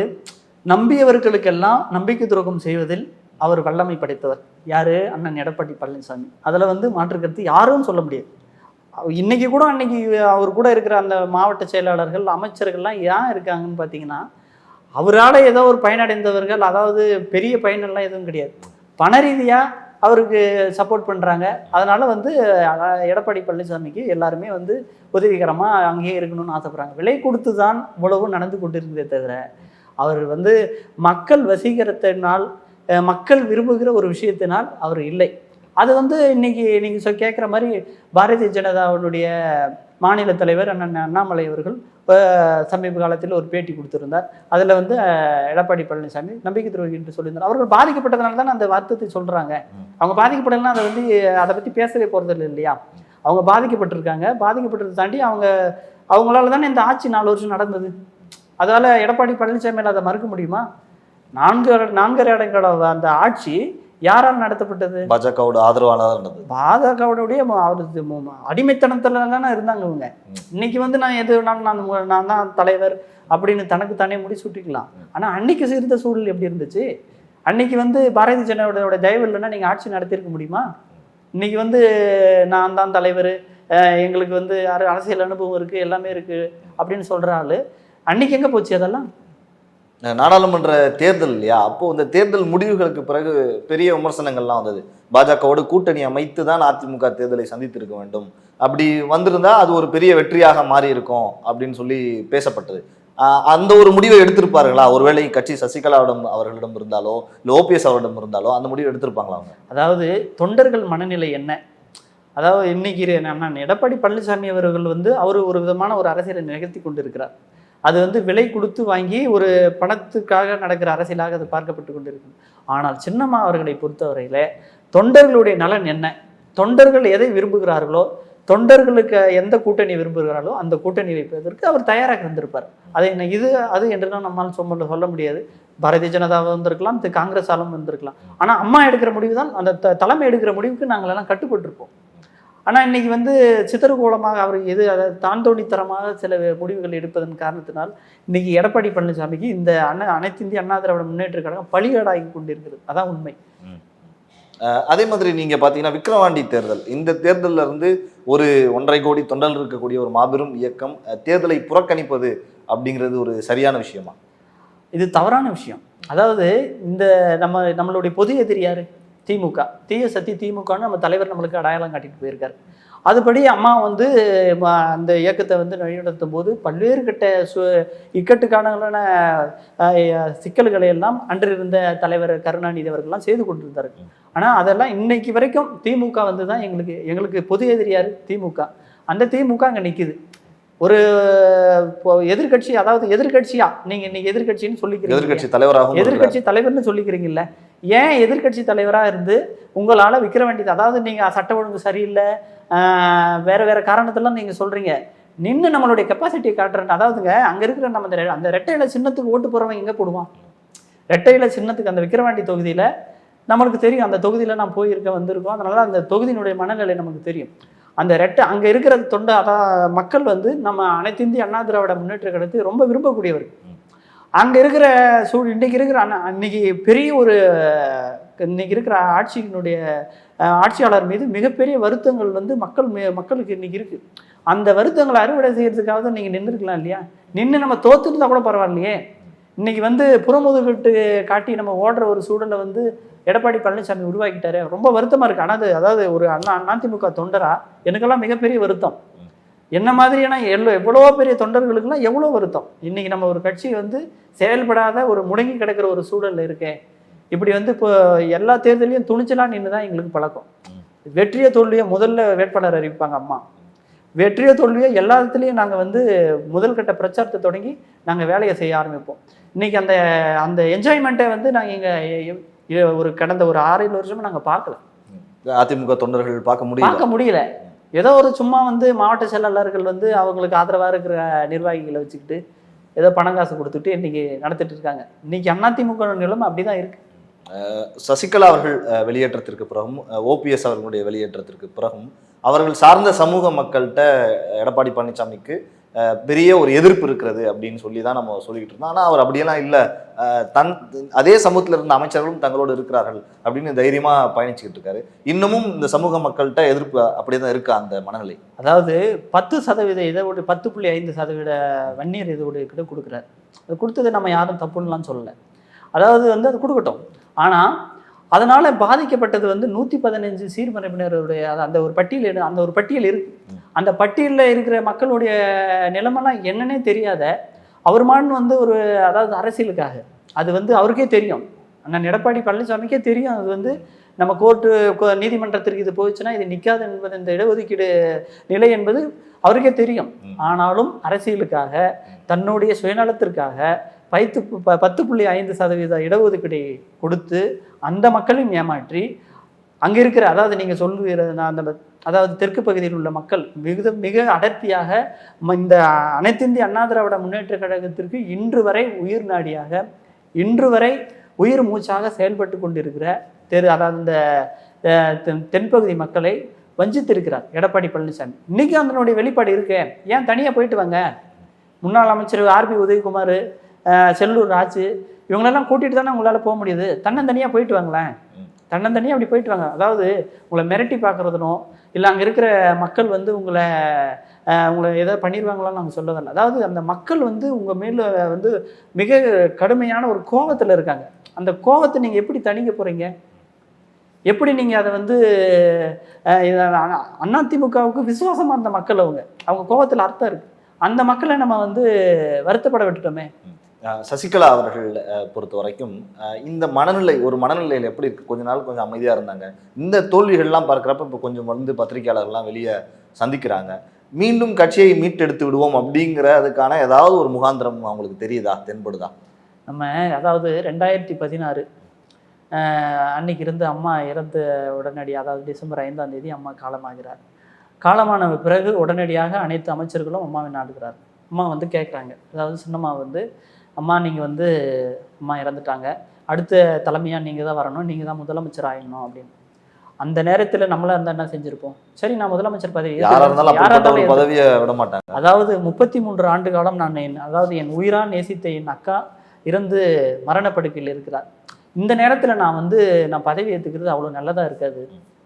நம்பியவர்களுக்கெல்லாம் நம்பிக்கை துரோகம் செய்வதில் அவர் வல்லமை படைத்தவர். யாரு? அண்ணன் எடப்பாடி பழனிசாமி. அதில் வந்து மாற்று கருத்து யாரும் சொல்ல முடியாது. இன்றைக்கி இன்னைக்கு கூட அன்னைக்கு அவர் கூட இருக்கிற அந்த மாவட்ட செயலாளர்கள் அமைச்சர்கள்லாம் ஏன் இருக்காங்கன்னு பார்த்தீங்கன்னா அவரால் ஏதோ ஒரு பயனடைந்தவர்கள் அதாவது பெரிய பயனெல்லாம் எதுவும் கிடையாது. பண ரீதியாக அவருக்கு சப்போர்ட் பண்ணுறாங்க அதனால் வந்து எடப்பாடி பழனிசாமிக்கு எல்லாருமே வந்து உதவிகரமாக அங்கேயே இருக்கணும்னு ஆசைப்படுறாங்க. விலை கொடுத்து தான் இவ்வளவும் நடந்து கொண்டிருந்ததே தவிர அவர் வந்து மக்கள் வசீகரத்தினால் மக்கள் விரும்புகிற ஒரு விஷயத்தினால் அவர் இல்லை. அது வந்து இன்னைக்கு நீங்கள் சொ கேட்குற மாதிரி பாரதிய ஜனதாவுடைய மாநில தலைவர் அண்ணன் அண்ணாமலை அவர்கள் சமீப காலத்தில் ஒரு பேட்டி கொடுத்திருந்தார். அதில் வந்து எடப்பாடி பழனிசாமி நம்பிக்கை துரோகி என்று சொல்லியிருந்தார். அவர்கள் பாதிக்கப்பட்டதுனால தான் அந்த வருத்தத்தை சொல்கிறாங்க அவங்க பாதிக்கப்படலைன்னா அதை வந்து அதை பற்றி பேசவே போகிறது இல்லையா? அவங்க பாதிக்கப்பட்டிருக்காங்க. பாதிக்கப்பட்டதை தாண்டி அவங்க அவங்களால தானே இந்த ஆட்சி நாலு வருஷம் நடந்தது. அதால் எடப்பாடி பழனிசாமியில் அதை மறுக்க முடியுமா? நான்கு நான்கரை இடங்கள அந்த ஆட்சி யாரால் நடத்தப்பட்டது? பாஜகவோட ஆதரவாளராக இருந்தது பாஜகவுடைய அவரு மு- அடிமைத்தனத்துல தானே இருந்தாங்க இவங்க. இன்னைக்கு வந்து நான் எது வேணாலும் நான் மு- நான் தான் தலைவர் அப்படின்னு தனக்கு தானே முடி சுட்டிக்கலாம். ஆனா அன்னைக்கு இருந்த சூழல் எப்படி இருந்துச்சு? அன்னைக்கு வந்து பாரதிய ஜனதாவோட தயவு இல்லைன்னா நீங்க ஆட்சி நடத்தியிருக்க முடியுமா? இன்னைக்கு வந்து நான் தான் தலைவர் எங்களுக்கு வந்து அர- அரசியல் அனுபவம் இருக்கு எல்லாமே இருக்கு அப்படின்னு சொல்ற ஆளு. அன்னைக்கு எங்க போச்சு அதெல்லாம்? நாடாளுமன்ற தேர்தல் இல்லையா? அப்போ இந்த தேர்தல் முடிவுகளுக்கு பிறகு பெரிய விமர்சனங்கள்லாம் வந்தது. பாஜகவோடு கூட்டணி அமைத்து தான் அதிமுக தேர்தலை சந்தித்திருக்க வேண்டும். அப்படி வந்திருந்தா அது ஒரு பெரிய வெற்றியாக மாறி இருக்கும் அப்படின்னு சொல்லி பேசப்பட்டது. அந்த ஒரு முடிவை எடுத்திருப்பார்களா? ஒருவேளை கட்சி சசிகலாவிடம் அவர்களிடம் இருந்தாலோ இல்லை ஓபிஎஸ் அவரிடம் இருந்தாலோ அந்த முடிவை எடுத்திருப்பாங்களா அவங்க? அதாவது தொண்டர்கள் மனநிலை என்ன? அதாவது இன்னைக்கு என்னன்னா எடப்பாடி பழனிசாமி அவர்கள் வந்து அவர் ஒரு விதமான ஒரு அரசியலை நிகழ்த்தி கொண்டிருக்கிறார். அது வந்து விலை கொடுத்து வாங்கி ஒரு பணத்துக்காக நடக்கிற அரசியலாக அது பார்க்கப்பட்டு கொண்டிருக்கும். ஆனால் சின்னம்மா அவர்களை பொறுத்தவரையில் தொண்டர்களுடைய நலன் என்ன? தொண்டர்கள் எதை விரும்புகிறார்களோ தொண்டர்களுக்கு எந்த கூட்டணி விரும்புகிறார்களோ அந்த கூட்டணி வைப்பதற்கு அவர் தயாராக இருந்திருப்பார். அதை என்ன இது அது என்றெல்லாம் நம்மால் சொல்ல சொல்ல முடியாது. பாரதிய ஜனதாவும் இருந்திருக்கலாம் காங்கிரஸாலும் காங்கிரஸ் ஆளும் இருந்திருக்கலாம் ஆனால் அம்மா எடுக்கிற முடிவு தான் அந்த த- தலைமை எடுக்கிற முடிவுக்கு நாங்கள் எல்லாம் கட்டுப்பட்டிருப்போம். ஆனா இன்னைக்கு வந்து சிதறுகோலமாக அவர் எது அதாவது தாந்தோணித்தரமாக சில முடிவுகள் எடுப்பதன் காரணத்தினால் இன்னைக்கு எடப்பாடி பழனிசாமிக்கு இந்த அண்ணா அனைத்து இந்திய அண்ணா திராவிட முன்னேற்ற கழகம் பலிகேடாகி கொண்டிருக்கிறது. அதான் உண்மை. அதே மாதிரி நீங்க பாத்தீங்கன்னா விக்கிரவாண்டி தேர்தல். இந்த தேர்தல்ல இருந்து ஒரு ஒன்றரை கோடி தொண்டல் இருக்கக்கூடிய ஒரு மாபெரும் இயக்கம் தேர்தலை புறக்கணிப்பது அப்படிங்கிறது ஒரு சரியான விஷயமா? இது தவறான விஷயம். அதாவது இந்த நம்ம நம்மளுடைய பொது எதிரி யாரு? திமுக. தீய சக்தி திமுகன்னு நம்ம தலைவர் நம்மளுக்கு அடையாளம் காட்டிட்டு போயிருக்காரு. அதுபடி அம்மா வந்து அந்த இயக்கத்தை வந்து வழிநடத்தும் போது பல்வேறு கட்ட சு இக்கட்டுக்கான சிக்கல்களை எல்லாம் அன்றிருந்த தலைவர் கருணாநிதி அவர்கள்லாம் செய்து கொண்டிருந்தார்கள். ஆனால் அதெல்லாம் இன்னைக்கு வரைக்கும் திமுக வந்து தான் எங்களுக்கு எங்களுக்கு பொது எதிரியார் திமுக. அந்த திமுக அங்கே நிற்கிது ஒரு இப்போ எதிர்க்கட்சி அதாவது எதிர்க்கட்சியா? நீங்க இன்னைக்கு எதிர்க்கட்சின்னு சொல்லிக்கிறீங்க. எதிர்க்கட்சி தலைவராகவும் இருக்கிறார். எதிர்க்கட்சி தலைவர்னு சொல்லிக்கிறீங்கல்ல. ஏன் எதிர்க்கட்சி தலைவரா இருந்து உங்களால விற்கிற வேண்டியது? அதாவது நீங்க சட்ட ஒழுங்கு சரியில்லை ஆஹ் வேற வேற காரணத்தெல்லாம் நீங்க சொல்றீங்க. நின்று நம்மளுடைய கெப்பாசிட்டியை காட்டுறேன் அதாவதுங்க அங்க இருக்கிற நம்ம அந்த அந்த ரெட்டையில சின்னத்துக்கு ஓட்டு போறவன் எங்க போடுவான்? ரெட்டையில சின்னத்துக்கு அந்த விக்கிரவாண்டி தொகுதியில நம்மளுக்கு தெரியும். அந்த தொகுதியில நான் போயிருக்கேன் வந்திருக்கோம். அதனால அந்த தொகுதியினுடைய மனநிலை நமக்கு தெரியும். அந்த ரெட்டை அங்கே இருக்கிற தொண்டை அதான் மக்கள் வந்து நம்ம அனைத்து இந்திய அண்ணா திராவிட முன்னேற்ற கழகத்தை ரொம்ப விரும்பக்கூடியவர். அங்கே இருக்கிற சூழ் இன்னைக்கு இருக்கிற அண்ணா இன்னைக்கு பெரிய ஒரு இன்னைக்கு இருக்கிற ஆட்சியினுடைய ஆட்சியாளர் மீது மிகப்பெரிய வருத்தங்கள் வந்து மக்கள் மக்களுக்கு இன்னைக்கு இருக்கு. அந்த வருத்தங்களை அறுவடை செய்யறதுக்காக நீங்க நின்றுருக்கலாம் இல்லையா? நின்று நம்ம தோத்துருந்தா கூட பரவாயில்லையே. இன்னைக்கு வந்து புறமுதுகிட்டு காட்டி நம்ம ஓடுற ஒரு சூழலை வந்து எடப்பாடி பழனிசாமி உருவாக்கிட்டாரு. ரொம்ப வருத்தமா இருக்கு. ஆனால் அது அதாவது ஒரு அண்ணா அதிமுக தொண்டரா? எனக்கெல்லாம் மிகப்பெரிய வருத்தம். என்ன மாதிரியான எவ்வளோ எவ்வளோ பெரிய தொண்டர்களுக்கெல்லாம் எவ்வளோ வருத்தம்? இன்னைக்கு நம்ம ஒரு கட்சி வந்து செயல்படாத ஒரு முடங்கி கிடக்கிற ஒரு சூழல்ல இருக்கேன் இப்படி வந்து இப்போ எல்லா தேர்தலையும் துணிச்சலாம் நின்று தான் எங்களுக்கு பழக்கம். வெற்றிய தோல்வியை முதல்ல வேட்பாளர் அறிவிப்பாங்க அம்மா. வெற்றிய தோல்வியை எல்லாத்துலேயும் நாங்கள் வந்து முதல் கட்ட பிரச்சாரத்தை தொடங்கி நாங்கள் வேலையை செய்ய ஆரம்பிப்போம். இன்னைக்கு அந்த அந்த என்ஜாய்மெண்ட்டை வந்து நாங்கள் இங்கே ஒரு கடந்த ஒரு ஆறு ஏழு வருஷமா நாங்கள் பார்க்கல அதிமுக தொண்டர்கள் பார்க்க முடியல. பார்க்க முடியல. ஏதோ ஒரு சும்மா வந்து மாவட்ட செயலாளர்கள் வந்து அவங்களுக்கு ஆதரவாக இருக்கிற நிர்வாகிகளை வச்சுக்கிட்டு ஏதோ பணம் காசு கொடுத்துட்டு இன்னைக்கு நடத்திட்டு இருக்காங்க. இன்னைக்கு அதிமுக நிலைமை அப்படிதான் இருக்கு. சசிகலா அவர்கள் வெளியேற்றத்திற்கு பிறகும் ஓபிஎஸ் அவர்களுடைய வெளியேற்றத்திற்கு பிறகும் அவர்கள் சார்ந்த சமூக மக்கள்கிட்ட எடப்பாடி பழனிசாமிக்கு பெரிய ஒரு எதிர்ப்பு இருக்கிறது அப்படின்னு சொல்லி தான் நம்ம சொல்லிக்கிட்டு இருந்தோம். ஆனால் அவர் அப்படியெல்லாம் இல்லை. தன் அதே சமூகத்தில் இருந்த அமைச்சர்களும் தங்களோடு இருக்கிறார்கள் அப்படின்னு தைரியமாக பயணிச்சுக்கிட்டு இருக்காரு. இன்னமும் இந்த சமூக மக்கள்கிட்ட எதிர்ப்பு அப்படியே தான் இருக்கு அந்த மனநிலை. அதாவது பத்து சதவீத இதோட பத்து புள்ளி ஐந்து சதவீத வன்னியர் இதோடு கிட்ட கொடுக்குறாரு. அது கொடுத்தது நம்ம யாரும் தப்புன்னுலாம் சொல்லலை. அதாவது வந்து அது கொடுக்கட்டும். ஆனால் அதனால பாதிக்கப்பட்டது வந்து நூற்றி பதினஞ்சு சீர்மரபினருடைய அந்த ஒரு பட்டியல் அந்த ஒரு பட்டியல் இருக்கு. அந்த பட்டியலில் இருக்கிற மக்களுடைய நிலைமைலாம் என்னன்னே தெரியாத அவர் மான் வந்து ஒரு அதாவது அரசியலுக்காக. அது வந்து அவருக்கே தெரியும். அண்ணன் எடப்பாடி பழனிசாமிக்கே தெரியும். அது வந்து நம்ம கோர்ட்டு நீதிமன்றத்திற்கு இது போச்சுன்னா இது நிற்காது என்பது இந்த இடஒதுக்கீடு நிலை என்பது அவருக்கே தெரியும். ஆனாலும் அரசியலுக்காக தன்னுடைய சுயநலத்திற்காக பைத்து ப- பத்து புள்ளி ஐந்து சதவீத இடஒதுக்கீடை கொடுத்து அந்த மக்களையும் ஏமாற்றி அங்கே இருக்கிற அதாவது நீங்கள் சொல்லுகிற நான் அந்த அதாவது தெற்கு பகுதியில் உள்ள மக்கள் மிக மிக அடர்த்தியாக ம- இந்த அனைத்திந்திய அண்ணா திராவிட முன்னேற்ற கழகத்திற்கு இன்று வரை உயிர் நாடியாக இன்று வரை உயிர் மூச்சாக செயல்பட்டு கொண்டிருக்கிற தெரு அதாவது இந்த தென்- தென்பகுதி மக்களை வஞ்சித்திருக்கிறார் எடப்பாடி பழனிசாமி. இன்னைக்கு அதனுடைய வெளிப்பாடு இருக்கேன் ஏன் தனியாக போயிட்டு வாங்க? முன்னாள் அமைச்சர் ஆர்பி உதயகுமார் செல்லூர் ராஜு இவங்களெல்லாம் கூட்டிட்டு தானே உங்களால் போக முடியுது? தன்னந்தனியாக போயிட்டு வாங்களேன். தன்னந்தனியாக அப்படி போயிட்டு வாங்க. அதாவது உங்களை மிரட்டி பார்க்குறதுனோ இல்லை அங்கே இருக்கிற மக்கள் வந்து உங்களை உங்களை ஏதோ பண்ணிடுவாங்களான்னு நாங்கள் சொல்லதில்லை அதாவது அந்த மக்கள் வந்து உங்கள் மேலே வந்து மிக கடுமையான ஒரு கோபத்தில் இருக்காங்க. அந்த கோபத்தை நீங்கள் எப்படி தணிக்க போகிறீங்க எப்படி நீங்கள் அதை வந்து அஹ், இத அ- அதிமுகவுக்கு விசுவாசமாக இருந்த மக்கள் அவங்க. அவங்க கோபத்தில் அர்த்தம் இருக்கு. அந்த மக்களை நம்ம வந்து வருத்தப்பட விட்டுட்டோமே. சசிகலா அவர்கள் பொறுத்த வரைக்கும் இந்த மனநிலை ஒரு மனநிலையில் எப்படி இருக்கு? கொஞ்ச நாள் கொஞ்சம் அமைதியாக இருந்தாங்க. இந்த தோல்விகள்லாம் பார்க்குறப்ப இப்போ கொஞ்சம் வந்து பத்திரிகையாளர்கள்லாம் வெளியே சந்திக்கிறாங்க. மீண்டும் கட்சியை மீட்டெடுத்து விடுவோம் அப்படிங்கிற அதுக்கான ஏதாவது ஒரு முகாந்திரம் அவங்களுக்கு தெரியுதா? தென்படுதா? நம்ம அதாவது ரெண்டாயிரத்தி பதினாறு அன்னைக்கு இருந்து அம்மா இறந்த உடனடி அதாவது டிசம்பர் ஐந்தாம் தேதி அம்மா காலமாகிறார். காலமான பிறகு உடனடியாக அனைத்து அமைச்சர்களும் அம்மாவை நாடுகிறார். அம்மா வந்து கேட்குறாங்க. அதாவது சின்னம்மா வந்து அம்மா நீங்கள் வந்து அம்மா இறந்துட்டாங்க. அடுத்த தலைமையாக நீங்கள் தான் வரணும். நீங்கள் தான் முதலமைச்சர் ஆயிடணும் அப்படின்னு. அந்த நேரத்தில் நம்மளா இருந்தால் என்ன செஞ்சுருப்போம்? சரி நான் முதலமைச்சர் பதவி யாரா இருந்தாலும் யாரா அப்படிப்பட்ட ஒரு இருந்தாலும் பதவியை விட மாட்டாங்க. அதாவது முப்பத்தி மூன்று ஆண்டு காலம் நான் என் அதாவது என் உயிரா நேசித்த என் அக்கா இறந்து மரணப்படுக்கையில் இருக்கிறார். இந்த நேரத்தில் நான் வந்து நான் பதவி ஏற்றுக்கிறது அவ்வளோ நல்லதாக இருக்காது.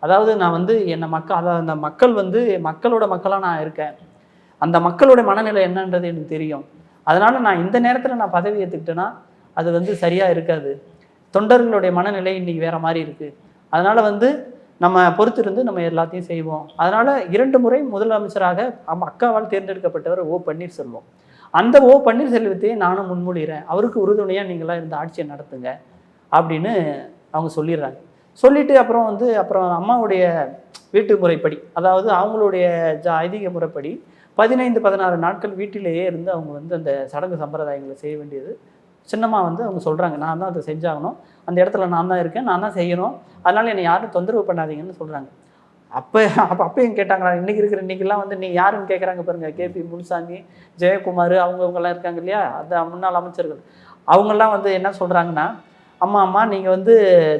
அதாவது நான் வந்து என்னை மக்கள் அதாவது அந்த மக்கள் வந்து மக்களோட மக்களாக நான் இருக்கேன். அந்த மக்களோட மனநிலை என்னன்றது எனக்கு தெரியும். அதனால் நான் இந்த நேரத்தில் நான் பதவி ஏற்றுக்கிட்டேன்னா அது வந்து சரியாக இருக்காது. தொண்டர்களுடைய மனநிலை இன்னைக்கு வேற மாதிரி இருக்குது அதனால் வந்து நம்ம பொறுத்திருந்து நம்ம எல்லாத்தையும் செய்வோம். அதனால் இரண்டு முறை முதலமைச்சராக அம் அக்காவால் தேர்ந்தெடுக்கப்பட்டவர் ஓ பன்னீர்செல்வம். அந்த ஓ பன்னீர்செல்வத்தையே நானும் முன்மொழிகிறேன் அவருக்கு உறுதுணையாக நீங்களாம் இந்த ஆட்சியை நடத்துங்க அப்படின்னு அவங்க சொல்லிடுறாங்க. சொல்லிட்டு அப்புறம் வந்து அப்புறம் அம்மாவுடைய வீட்டு முறைப்படி அதாவது அவங்களுடைய ஜ ஐதீக முறைப்படி பதினைந்து பதினாறு நாட்கள் வீட்டிலேயே இருந்து அவங்க வந்து அந்த சடங்கு சம்பிரதாயங்களை செய்ய வேண்டியது. சின்னம்மா வந்து அவங்க சொல்கிறாங்க நான் தான் அதை செஞ்சாகணும். அந்த இடத்துல நான் தான் இருக்கேன். நான் தான் செய்யணும். அதனால் என்னை யாரும் தொந்தரவு பண்ணாதீங்கன்னு சொல்கிறாங்க அப்போ அப்போ அப்பயும் கேட்டாங்களா இன்றைக்கி இருக்கிற இன்றைக்கெல்லாம் வந்து நீ யாருன்னு கேட்குறாங்க பாருங்கள் கேபி முனுசாமி ஜெயக்குமார் அவங்கவுங்கெல்லாம் இருக்காங்க இல்லையா? அந்த முன்னாள் அமைச்சர்கள். அவங்கெல்லாம் வந்து என்ன சொல்கிறாங்கன்னா அம்மா அம்மா நீங்கள் வந்து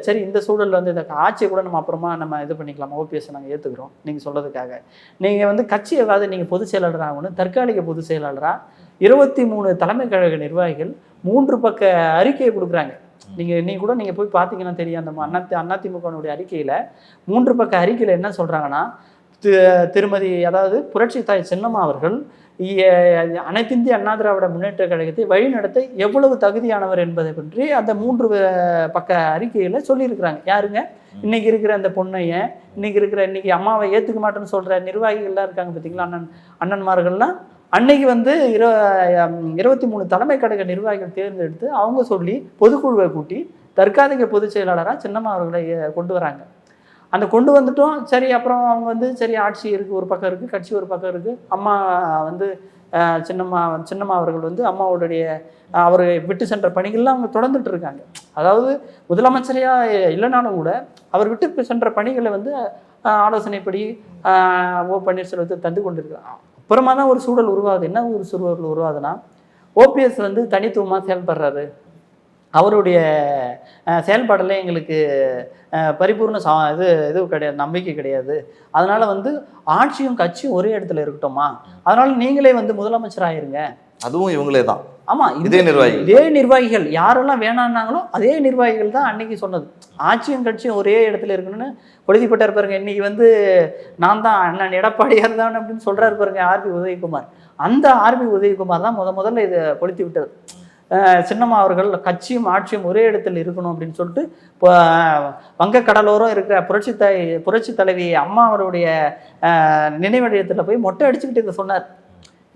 சரி இந்த சூழலில் வந்து இந்த ஆட்சியை கூட நம்ம அப்புறமா நம்ம இது பண்ணிக்கலாம். ஓபிஎஸ் நாங்கள் ஏற்றுக்கிறோம் நீங்கள் சொல்கிறதுக்காக நீங்கள் வந்து கட்சி ஏதாவது நீங்கள் பொதுச் செயலாளர் ஆகணும் தற்காலிக பொதுச் செயலாளராக இருபத்தி மூணு தலைமை கழக நிர்வாகிகள் மூன்று பக்க அறிக்கையை கொடுக்குறாங்க. நீங்கள் நீ கூட நீங்கள் போய் பார்த்தீங்கன்னா தெரியும் அந்த அண்ணா அதிமுகனுடைய அறிக்கையில் மூன்று பக்க அறிக்கையில் என்ன சொல்கிறாங்கன்னா திருமதி அதாவது புரட்சி தாய் சின்னம்மா அவர்கள் அனைத்திந்திய அண்ணா திராவிட முன்னேற்ற கழகத்தை வழிநடத்த எவ்வளவு தகுதியானவர் என்பதை பற்றி அந்த மூன்று பக்க அறிக்கையில சொல்லியிருக்கிறாங்க. யாருங்க? இன்னைக்கு இருக்கிற அந்த பொண்ணையன் இன்னைக்கு இருக்கிற இன்னைக்கு அம்மாவை ஏத்துக்க மாட்டேன்னு சொல்ற நிர்வாகிகள்லாம் இருக்காங்க பார்த்தீங்களா அண்ணன் அண்ணன்மார்கள்லாம். அன்னைக்கு வந்து இரு இருபத்தி மூணு தலைமை கழக நிர்வாகிகள் தேர்ந்தெடுத்து அவங்க சொல்லி பொதுக்குழுவை கூட்டி தற்காலிக பொதுச் செயலாளராக சின்னம்மா அவர்களை கொண்டு வராங்க. அந்த கொண்டு வந்துட்டோம். சரி அப்புறம் அவங்க வந்து சரி ஆட்சி இருக்குது ஒரு பக்கம் இருக்குது கட்சி ஒரு பக்கம் இருக்குது அம்மா வந்து சின்னம்மா சின்னம்மா அவர்கள் வந்து அம்மாவுடைய அவர் விட்டு சென்ற பணிகள்லாம் அவங்க தொடர்ந்துட்டு இருக்காங்க. அதாவது முதலமைச்சரையாக இல்லைனாலும் கூட அவர் விட்டு சென்ற பணிகளை வந்து ஆலோசனைப்படி ஓ பன்னீர்செல்வத்தை தந்து கொண்டிருக்கிறார். அப்புறமா தான் ஒரு சூழல் உருவாகுது. என்ன ஒரு சூழல் உருவாகுதுன்னா ஓபிஎஸ் வந்து தனித்துவமாக செயல்படுறாரு. அவருடைய செயல்பாடுல எங்களுக்கு பரிபூர்ண சா இது இது கிடையாது நம்பிக்கை கிடையாது. அதனால வந்து ஆட்சியும் கட்சியும் ஒரே இடத்துல இருக்கட்டுமா? அதனால நீங்களே வந்து முதலமைச்சராயிருங்க. அதுவும் இவங்களே தான். ஆமா இந்த- இதே நிர்வாகிகள். இதே நிர்வாகிகள். யாரெல்லாம் வேணான்னாங்களோ அதே நிர்வாகிகள் தான் அன்னைக்கு சொன்னது. ஆட்சியும் கட்சியும் ஒரே இடத்துல இருக்கணும்னு கொழுதிப்பட்டார் பாருங்க இன்னைக்கு வந்து நான் தான் அண்ணன் எடப்பாடியார் தான் அப்படின்னு சொல்றாரு பாருங்க ஆர்பி உதயகுமார். அந்த ஆர்பி உதயகுமார் தான் முத முதல்ல இதை கொளுத்தி விட்டது. சின்னம்மா அவர்கள் கட்சியும் ஆட்சியும் ஒரே இடத்தில் இருக்கணும் அப்படின்னு சொல்லிட்டு இப்போ வங்க கடலோரம் இருக்கிற புரட்சி த புரட்சி தலைவி அம்மா அவருடைய நினைவடையத்தில் போய் மொட்டை அடிச்சுக்கிட்டு இதை சொன்னார்.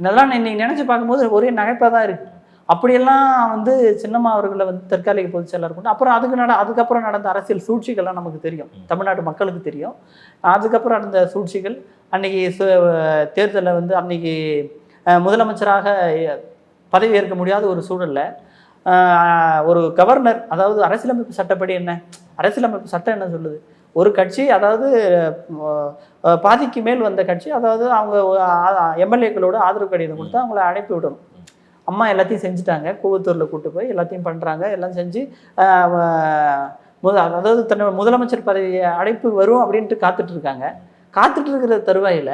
இதெல்லாம் நான் இன்னைக்கு நினச்சி பார்க்கும்போது ஒரே நகைப்பாக தான் இருக்கு. அப்படியெல்லாம் வந்து சின்னம்மா அவர்களை வந்து தற்காலிக பொதுச் செயலாளர் கொண்டு அப்புறம் அதுக்கு நட அதுக்கப்புறம் நடந்த அரசியல் சூழ்ச்சிகள்லாம் நமக்கு தெரியும். தமிழ்நாட்டு மக்களுக்கு தெரியும். அதுக்கப்புறம் நடந்த சூழ்ச்சிகள் அன்னைக்கு தேர்தலில் வந்து அன்னைக்கு முதலமைச்சராக பதவி ஏற்க முடியாத ஒரு சூழல்ல ஒரு கவர்னர் அதாவது அரசியலமைப்பு சட்டப்படி என்ன? அரசியலமைப்பு சட்டம் என்ன சொல்லுது? ஒரு கட்சி அதாவது பாதிக்கு மேல் வந்த கட்சி அதாவது அவங்க எம்எல்ஏக்களோட ஆதரவு கடிதம் கொடுத்து அவங்கள அனுப்பி விடணும். அம்மா எல்லாத்தையும் செஞ்சுட்டாங்க. கூவத்தூரில் கூட்டு போய் எல்லாத்தையும் பண்ணுறாங்க எல்லாம் செஞ்சு முத அதாவது தன்னோட முதலமைச்சர் பதவி அழைப்பு வரும் அப்படின்ட்டு காத்துட்ருக்காங்க காத்துட்டு இருக்கிற தருவாயில்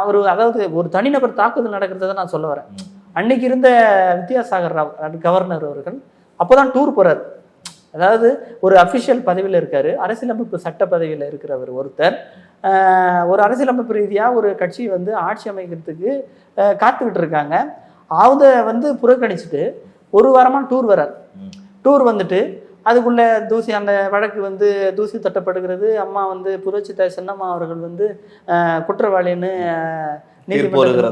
அவர் அதாவது ஒரு தனிநபர் தாக்குதல் நடக்கிறத நான் சொல்ல வரேன். அன்னைக்கு இருந்த வித்யாசாகர் ராவ் கவர்னர் அவர்கள் அப்போதான் டூர் போறாரு. அதாவது ஒரு அஃபிஷியல் பதவியில் இருக்காரு. அரசியலமைப்பு சட்ட பதவியில் இருக்கிறவர் ஒருத்தர். ஒரு அரசியலமைப்பு ரீதியாக ஒரு கட்சி வந்து ஆட்சி அமைக்கிறதுக்கு காத்துக்கிட்டு இருக்காங்க. அதை வந்து புறக்கணிச்சுட்டு ஒரு வாரமாக டூர் வரார். டூர் வந்துட்டு அதுக்குள்ள தூசி அந்த வழக்கு வந்து தூசி தட்டப்படுகிறது. அம்மா வந்து புரட்சி தாய் சின்னம்மா அவர்கள் வந்து குற்றவாளின்னு ஆஹ்,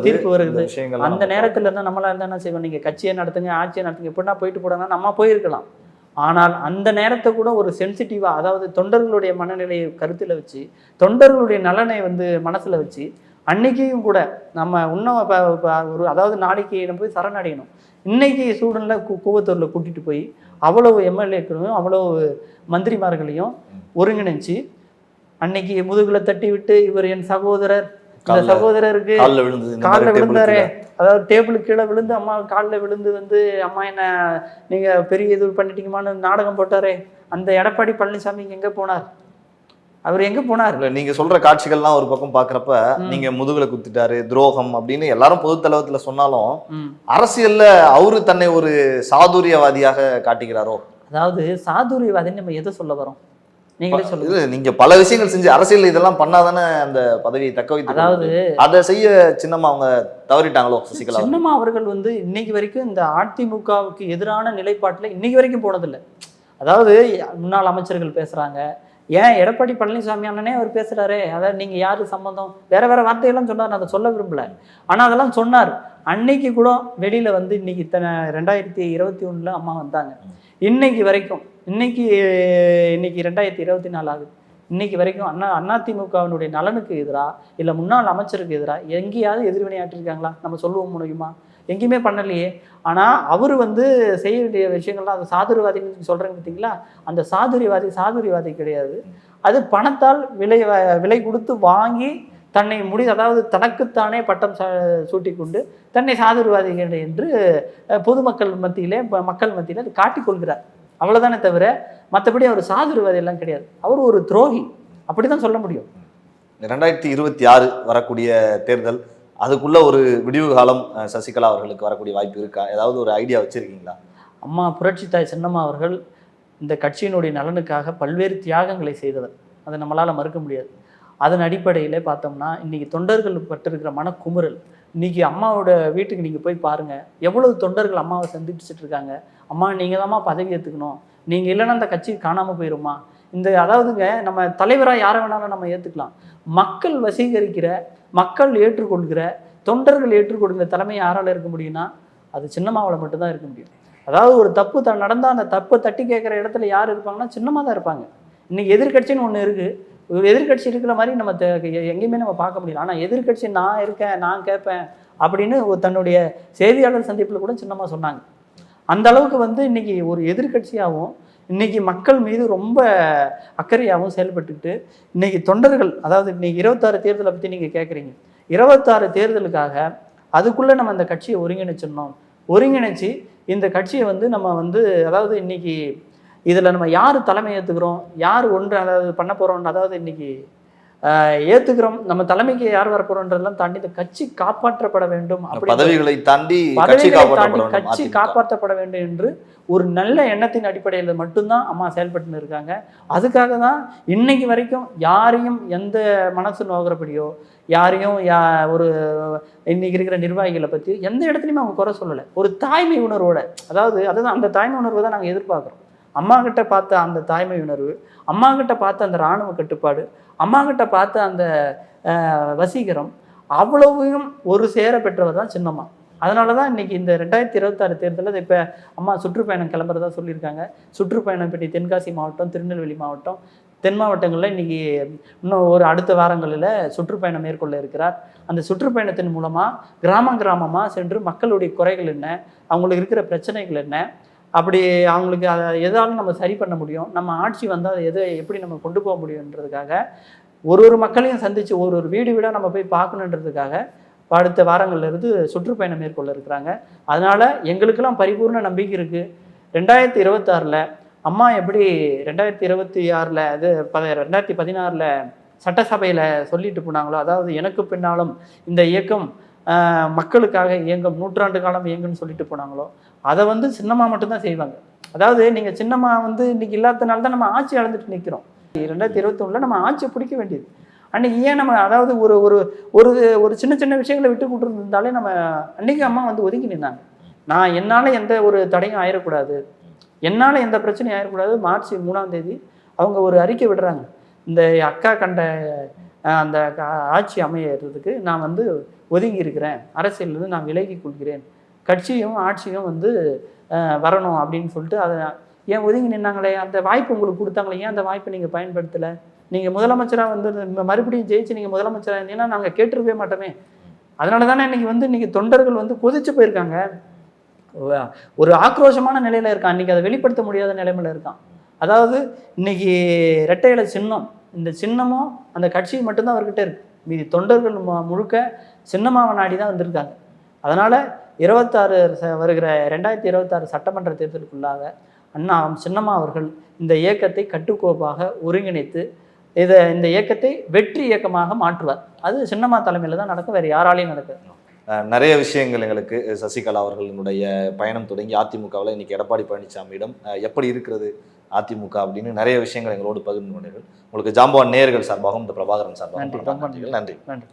தீர்ப்பு வருகிறது. அந்த நேரத்துல இருந்தா நம்மளா இருந்தா என்ன செய்வோம்? நீங்க கட்சியை நடத்துங்க ஆட்சியை நடத்துங்க. எப்படின்னா போயிட்டு போடாங்க நம்ம போயிருக்கலாம். ஆனால் அந்த நேரத்தை கூட ஒரு சென்சிட்டிவா அதாவது தொண்டர்களுடைய மனநிலையை கருத்துல வச்சு தொண்டர்களுடைய நலனை வந்து மனசுல வச்சு அன்னைக்கும் கூட நம்ம இன்னும் ஒரு அதாவது நாளைக்கு நம்ம போய் சரணடையணும். இன்னைக்கு சூழல்ல கு கூவத்தூர்ல கூட்டிட்டு போய் அவ்வளவு எம்எல்ஏக்களையும் அவ்வளவு மந்திரிமார்களையும் ஒருங்கிணைச்சு அன்னைக்கு முதுகுல தட்டி விட்டு இவர் என் சகோதரர் இந்த சகோதரருக்கு காலில் விழுந்தாரே. அதாவது டேபிளுக்கு கீழே விழுந்து அம்மா காலில் விழுந்து வந்து அம்மா என்ன நீங்க பெரிய இது பண்ணிட்டீங்கம்மான்னு நாடகம் போட்டாரே. அந்த எடப்பாடி பழனிசாமி எங்க போனார்? அவர் எங்க போனார்? இல்ல நீங்க சொல்ற காட்சிகள்லாம் ஒரு பக்கம் பாக்குறப்ப நீங்க முதுகுல குத்திட்டாரு துரோகம் அப்படின்னு எல்லாரும் பொது தளவத்துல சொன்னாலும். அரசியல்ல அவரு தன்னை ஒரு சாதுரியவாதியாக காட்டிக்கிறாரோ அதாவது சாதுரியவாதின்னு நம்ம எதை சொல்ல வரோம்? நீங்களே சொல்லுங்க. நீங்க பல விஷயங்கள் செஞ்சு அரசியல் இதெல்லாம் பண்ணாதானே அந்த பதவியை தக்க வைத்து அதாவது அதை செய்ய சின்னம்மா அவங்க தவறிட்டாங்களோ சசிகலா? சின்னம்மா அவர்கள் வந்து இன்னைக்கு வரைக்கும் இந்த அதிமுகவுக்கு எதிரான நிலைப்பாட்டில் இன்னைக்கு வரைக்கும் போனதில்லை. அதாவது முன்னாள் அமைச்சர்கள் பேசுறாங்க ஏன் எடப்பாடி பழனிசாமி அண்ணனே அவர் பேசுகிறாரு அதாவது நீங்கள் யார் சம்மந்தம் வேற வேற வார்த்தையெல்லாம் சொன்னார் நான் அதை சொல்ல விரும்பல. ஆனால் அதெல்லாம் சொன்னார். அன்னைக்கு கூட வெளியில் வந்து இன்னைக்கு இத்தனை ரெண்டாயிரத்தி இருபத்தி ஒன்றில் அம்மா வந்தாங்க. இன்னைக்கு வரைக்கும் இன்னைக்கு இன்னைக்கு ரெண்டாயிரத்தி இருபத்தி நாலு ஆகுது. இன்னைக்கு வரைக்கும் அண்ணா அதிமுகவினுடைய நலனுக்கு எதிரா இல்லை முன்னாள் அமைச்சருக்கு எதிரா எங்கேயாவது எதிர்வினையாற்றிருக்காங்களா? நம்ம சொல்லுவோம் முடியுமா எங்கேயுமே பண்ணலையே. ஆனால் அவர் வந்து செய்ய வேண்டிய விஷயங்கள்லாம் அந்த சாதுரியவாதின்னு சொல்றேங்க பார்த்தீங்களா அந்த சாதுரியவாதி சாதுரியவாதி கிடையாது. அது பணத்தால் விலை வ- விலை கொடுத்து வாங்கி தன்னை முடி அதாவது தனக்குத்தானே பட்டம் சூட்டி கொண்டு தன்னை சாதுரியவாதிகள் என்று பொதுமக்கள் மத்தியிலே மக்கள் மத்தியிலே அது காட்டிக்கொள்கிறார் அவ்வளோதானே தவிர மற்றபடி அவர் சாதுரியவாதி எல்லாம் கிடையாது. அவர் ஒரு துரோகி. அப்படிதான் சொல்ல முடியும். ரெண்டாயிரத்தி இருபத்தி ஆறு வரக்கூடிய தேர்தல் அதுக்குள்ள ஒரு விடிவு காலம் சசிகலா அவர்களுக்கு வரக்கூடிய வாய்ப்பு இருக்கா? ஏதாவது ஒரு ஐடியா வச்சிருக்கீங்களா? அம்மா புரட்சித்தாய் சின்னம்மா அவர்கள் இந்த கட்சியினுடைய நலனுக்காக பல்வேறு தியாகங்களை செய்தவர். அதை நம்மளால் மறுக்க முடியாது. அதன் அடிப்படையில் பார்த்தோம்னா இன்னைக்கு தொண்டர்கள் பட்டிருக்கிற மனக்குமுறல் இன்னைக்கு அம்மாவோட வீட்டுக்கு நீங்கள் போய் பாருங்க. எவ்வளவு தொண்டர்கள் அம்மாவை சந்திச்சுட்டு இருக்காங்க. அம்மா நீங்கள் தாம்மா பதவி ஏற்றுக்கணும் நீங்கள் இல்லைன்னா அந்த கட்சி காணாமல் போயிருமா? இந்த அதாவதுங்க நம்ம தலைவராக யாரை வேணாலும் நம்ம ஏற்றுக்கலாம் மக்கள் வசீகரிக்கிற மக்கள் ஏற்றுக்கொள்கிற தொண்டர்கள் ஏற்றுக்கொள்கிற தலைமை யாரால் இருக்க முடியும்னா அது சின்னமாவில் மட்டும்தான் இருக்க முடியும். அதாவது ஒரு தப்பு த நடந்தால் அந்த தப்பை தட்டி கேட்குற இடத்துல யார் இருப்பாங்கன்னா சின்னமாக தான் இருப்பாங்க. இன்னைக்கு எதிர்க்கட்சின்னு ஒன்று இருக்குது ஒரு எதிர்க்கட்சி இருக்கிற மாதிரி நம்ம எங்கேயுமே நம்ம பார்க்க முடியல. ஆனால் எதிர்க்கட்சி நான் இருக்கேன் நான் கேட்பேன் அப்படின்னு ஒரு தன்னுடைய செய்தியாளர் சந்திப்பில் கூட சின்னமாக சொன்னாங்க. அந்த அளவுக்கு வந்து இன்னைக்கு ஒரு எதிர்க்கட்சியாகவும் இன்னைக்கு மக்கள் மீது ரொம்ப அக்கறையாகவும் செயல்பட்டுக்கிட்டு இன்னைக்கு தொண்டர்கள் அதாவது இன்னைக்கு இருபத்தாறு தேர்தலை பற்றி நீங்கள் கேட்குறீங்க இருபத்தாறு தேர்தலுக்காக அதுக்குள்ளே நம்ம அந்த கட்சியை ஒருங்கிணைச்சிடணும். ஒருங்கிணைச்சு இந்த கட்சியை வந்து நம்ம வந்து அதாவது இன்னைக்கு இதில் நம்ம யார் தலைமை ஏற்றுக்கிறோம் யார் ஒன்று அதாவது பண்ண போகிறோம் அதாவது இன்னைக்கு ஏத்துக்கிறோம். நம்ம தலைமைக்கு யார் வரப்போறோன்றதெல்லாம் தாண்டி இந்த கட்சி காப்பாற்றப்பட வேண்டும் அப்படி பதவிகளை தாண்டி கட்சி பதவிகளை காப்பாற்றப்பட தாண்டி வேண்டும் கட்சி. காப்பாற்றப்பட வேண்டும் என்று ஒரு நல்ல எண்ணத்தின் அடிப்படையில் மட்டும்தான் அம்மா செயல்பட்டு இருக்காங்க. அதுக்காக தான் இன்னைக்கு வரைக்கும் யாரையும் எந்த மனசு நோகிறபடியோ யாரையும் யா ஒரு இன்னைக்கு இருக்கிற நிர்வாகிகளை பற்றி எந்த இடத்துலையுமே அவங்க குறை சொல்லலை. ஒரு தாய்மை உணர்வோட அதாவது அதுதான் அந்த தாய்மை உணர்வை தான் நாங்கள் எதிர்பார்க்குறோம். அம்மா கிட்ட பார்த்த அந்த தாய்மை உணர்வு அம்மா கிட்ட பார்த்த அந்த இராணுவ கட்டுப்பாடு அம்மா கிட்ட பார்த்த அந்த வசீகரம் அவ்வளவையும் ஒரு சேர பெற்றவர் தான் சின்னம்மா. அதனால தான் இன்னைக்கு இந்த ரெண்டாயிரத்தி இருபத்தாறு தேர்தலில் இப்போ அம்மா சுற்றுப்பயணம் கிளம்புறதா சொல்லியிருக்காங்க. சுற்றுப்பயணம் பற்றி தென்காசி மாவட்டம் திருநெல்வேலி மாவட்டம் தென் மாவட்டங்களில் இன்னைக்கு இன்னும் ஒரு அடுத்த வாரங்களில் சுற்றுப்பயணம் மேற்கொள்ள இருக்கிறார். அந்த சுற்றுப்பயணத்தின் மூலமாக கிராம கிராமமாக சென்று மக்களுடைய குறைகள் என்ன அவங்களுக்கு இருக்கிற பிரச்சனைகள் என்ன அப்படி அவங்களுக்கு அதை எதாலும் நம்ம சரி பண்ண முடியும் நம்ம ஆட்சி வந்தால் அதை எதை எப்படி நம்ம கொண்டு போக முடியுன்றதுக்காக ஒரு ஒரு மக்களையும் சந்தித்து ஒரு ஒரு வீடு வீடாக நம்ம போய் பார்க்கணுன்றதுக்காக அடுத்த வாரங்கள்லேருந்து சுற்றுப்பயணம் மேற்கொள்ள இருக்கிறாங்க. அதனால் எங்களுக்கெல்லாம் பரிபூர்ண நம்பிக்கை இருக்குது ரெண்டாயிரத்தி இருபத்தாறில் அம்மா எப்படி ரெண்டாயிரத்தி இருபத்தி ஆறில் இது ப ரெண்டாயிரத்தி பதினாறில் சட்டசபையில் சொல்லிட்டு போனாங்களோ அதாவது எனக்கு பின்னாலும் இந்த இயக்கம் மக்களுக்காக இயங்கும் நூற்றாண்டு காலம் இயங்குன்னு சொல்லிட்டு போனாங்களோ அதை வந்து சின்னம்மா மட்டும்தான் செய்வாங்க. அதாவது நீங்கள் சின்னம்மா வந்து இன்னைக்கு இல்லாதனால தான் நம்ம ஆட்சி அளந்துட்டு நிற்கிறோம் ரெண்டாயிரத்தி இருபத்தொன்னில் நம்ம ஆட்சியை பிடிக்க வேண்டியது. அன்னைக்கு ஏன் நம்ம அதாவது ஒரு ஒரு ஒரு ஒரு சின்ன சின்ன விஷயங்களை விட்டு கொடுத்துருந்தாலே நம்ம அன்னைக்கு அம்மா வந்து ஒதுங்கி நின்றாங்க நான் என்னால் எந்த ஒரு தடையும் ஆயிடக்கூடாது என்னால் எந்த பிரச்சனையும் ஆயிடக்கூடாது மார்ச் மூணாம் தேதி அவங்க ஒரு அறிக்கை விடுறாங்க. இந்த அக்கா கண்ட அந்த கா- ஆட்சி அமையறதுக்கு நான் வந்து ஒதுங்கி இருக்கிறேன் அரசியலிருந்து நான் விலகி கொள்கிறேன். கட்சியும் ஆட்சியும் வந்து வரணும் அப்படின்னு சொல்லிட்டு அதை ஏன் ஒதுங்கி நின்னாங்களே? அந்த வாய்ப்பு உங்களுக்கு கொடுத்தாங்களே? ஏன் அந்த வாய்ப்பை நீங்கள் பயன்படுத்தலை? நீங்கள் முதலமைச்சராக வந்து மறுபடியும் ஜெயிச்சு நீங்கள் முதலமைச்சராக இருந்தீங்கன்னா நாங்கள் கேட்டிருக்கவே மாட்டோமே. அதனால தானே இன்றைக்கி வந்து இன்றைக்கி தொண்டர்கள் வந்து கொதிச்சு போயிருக்காங்க. ஒரு ஆக்ரோஷமான நிலையில் இருக்கான். இன்றைக்கி அதை வெளிப்படுத்த முடியாத நிலைமையில் இருக்கான். அதாவது இன்னைக்கு ரெட்டை இலை சின்னம். இந்த சின்னமும் அந்த கட்சி மட்டும்தான் அவர்கிட்ட இருக்கு. மீதி தொண்டர்கள் மு- முழுக்க சின்னமாவை நாடி தான் வந்திருக்காங்க. அதனால இருபத்தாறு வருகிற ரெண்டாயிரத்தி இருபத்தாறு சட்டமன்ற தேர்தலுக்குள்ளாக அண்ணா சின்னம்மா அவர்கள் இந்த இயக்கத்தை கட்டுக்கோப்பாக ஒருங்கிணைத்து இதை இந்த இயக்கத்தை வெற்றி இயக்கமாக மாற்றுவார். அது சின்னம்மா தலைமையில் தான் நடக்கும் வேறு யாராலையும் நடக்க நிறைய விஷயங்கள் எங்களுக்கு சசிகலா அவர்களினுடைய பயணம் தொடங்கி அதிமுகவில் இன்னைக்கு எடப்பாடி பழனிசாமியிடம் எப்படி இருக்கிறது அதிமுக அப்படின்னு நிறைய விஷயங்கள் எங்களோடு பகிர்ந்து கொண்டீர்கள். உங்களுக்கு ஜாம்பவான் நேயர்கள் சார்பாகவும் இந்த பிரபாகரன் சார்பாகவும். நன்றி. நன்றி.